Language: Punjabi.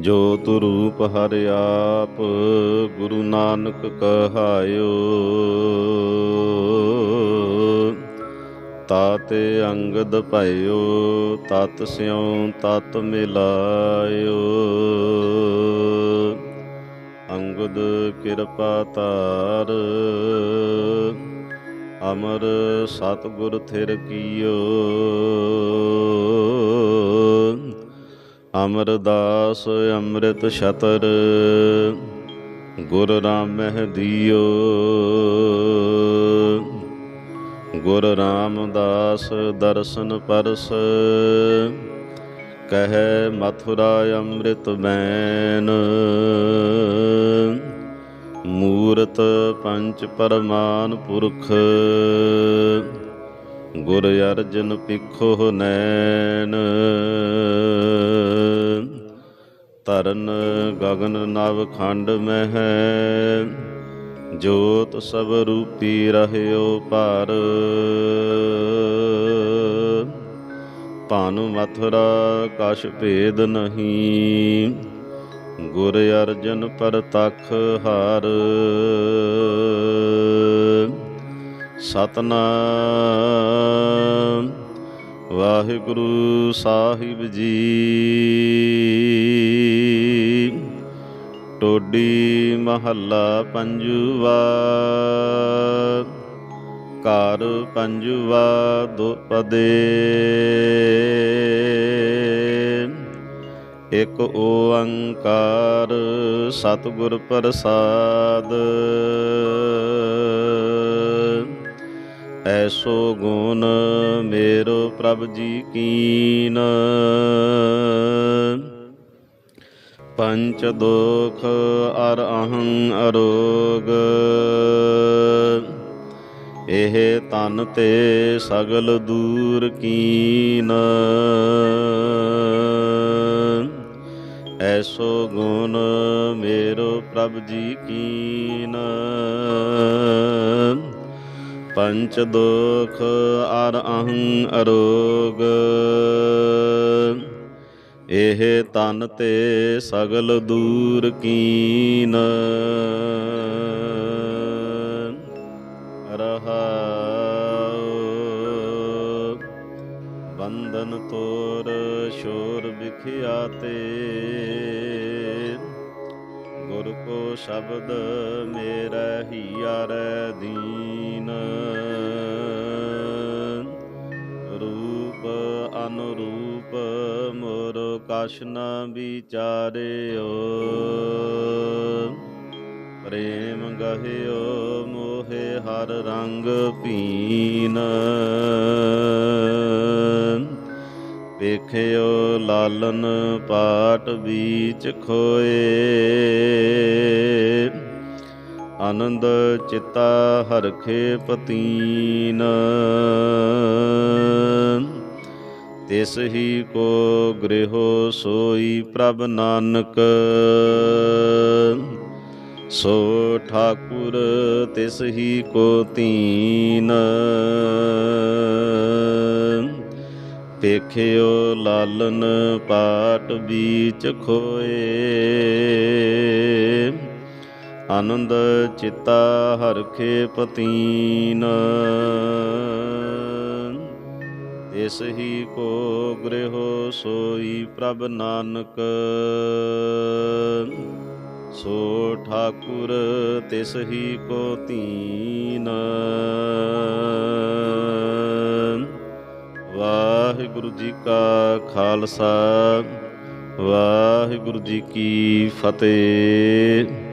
ਜੋਤ ਰੂਪ ਹਰਿ ਆਪ, ਗੁਰੂ ਨਾਨਕ ਕਹਾਇਓ। ਤਾਤੇ ਅੰਗਦ ਭਇਓ, ਤਤ ਸਿਉ, ਤਤ ਮਿਲਾਇਓ। ਅੰਗਦ ਕਿਰਪਾ ਤਾਰ ਅਮਰ ਸਤਿਗੁਰ ਥਿਰ ਕੀਓ। ਅਮਰਦਾਸ ਅੰਮ੍ਰਿਤ ਛਤਰ, ਗੁਰ ਰਾਮਹਿ ਦੀਓ। ਗੁਰ ਰਾਮਦਾਸ ਦਰਸ਼ਨ ਪਰਸ, ਕਹੈ ਮਥੁਰਾ ਅੰਮ੍ਰਿਤ ਬੈਨ ਮੂਰਤ ਪੰਚ ਪਰਮਾਨ ਪੁਰਖ, ਗੁਰ ਅਰਜਨ ਪਿਖੋ ਨੈਣ ਤਰਨ ਗਗਨ ਨਵ ਖੰਡ ਮਹਿ। ਜੋਤ ਸਭ ਰੂਪੀ ਰਹਿਓ ਪਰ ਭਾਨੁ ਮਥੁਰਾ ਕਛ ਭੇਦ ਨਹੀਂ। ਗੁਰ ਅਰਜਨ ਪਰਤਖ ਹਾਰ। ਸਤਨਾਮ। ਵਾਹਿਗੁਰੂ ਸਾਹਿਬ ਜੀ। ਟੋਡੀ ਮਹੱਲਾ ਪੰਜਵਾ, ਘਰ ਪੰਜਵਾ ਦੁਪਦੇ ਇਕ ਓੰਕਾਰ ਸਤਿਗੁਰ ਪ੍ਰਸਾਦ, ਐਸੋ ਗੁਣ ਮੇਰੋ ਪ੍ਰਭ ਜੀ ਕੀਨ। ਪੰਚ ਦੁਖ ਅਰ ਅਹੰ ਅਰੋਗ। ਇਹ ਤਨ ਤੇ ਸਗਲ ਦੂਰ ਕੀਨ। ਐਸੋ ਗੁਣ ਮੇਰੋ ਪ੍ਰਭ ਜੀ ਕੀਨ। ਪੰਚ ਦੁਖ ਅਰ ਅਹੰ ਅਰੋਗ। ਇਹ ਤਨ ਤੇ ਸਗਲ ਦੂਰ ਕੀਨ। ਰਹਾਉ, ਬੰਧਨ ਤੋਰ ਸ਼ੋਰ ਵਿਖਿਆਤੇ ਗੁਰ ਕੋ ਸ਼ਬਦ ਮੇਰਾ ਹੀਆਰੈ ਦੀਨ। ਮੋਰ ਕਛ ਨ ਵਿਚਾਰਿਓ। ਪ੍ਰੇਮ ਗਹਿਓ, ਮੋਹਿ ਹਰ ਰੰਗ ਪੀਨ। ਵੇਖਿਓ ਲਾਲਨ ਪਾਟ ਵਿੱਚ ਖੋਏ। ਆਨੰਦ ਚਿਤਾ ਹਰਖੇ ਪਤੀਨ। ਤਿਸ ਹੀ ਕੋ ਗ੍ਰਹਿ ਸੋਈ ਪ੍ਰਭ ਨਾਨਕ। ਸੋ ਠਾਕੁਰ ਤਿਸ ਹੀ ਕੋ ਤੀਨ। ਪੇਖਿਓ ਲਾਲਨ ਪਾਟ ਬੀਚ ਖੋਏ। ਆਨੰਦ ਚਿਤਾ ਹਰਖੇ ਪਤੀਨ ਇਸ ਹੀ ਕੋ ਗ੍ਰਹਿ ਸੋਈ ਪ੍ਰਭ ਨਾਨਕ। ਸੋ ਠਾਕੁਰ ਤਿਸ ਹੀ ਕੋ ਤੀਨ। ਵਾਹਿਗੁਰੂ ਜੀ ਕਾ ਖਾਲਸਾ, ਵਾਹਿਗੁਰੂ ਜੀ ਕੀ ਫਤਿਹ।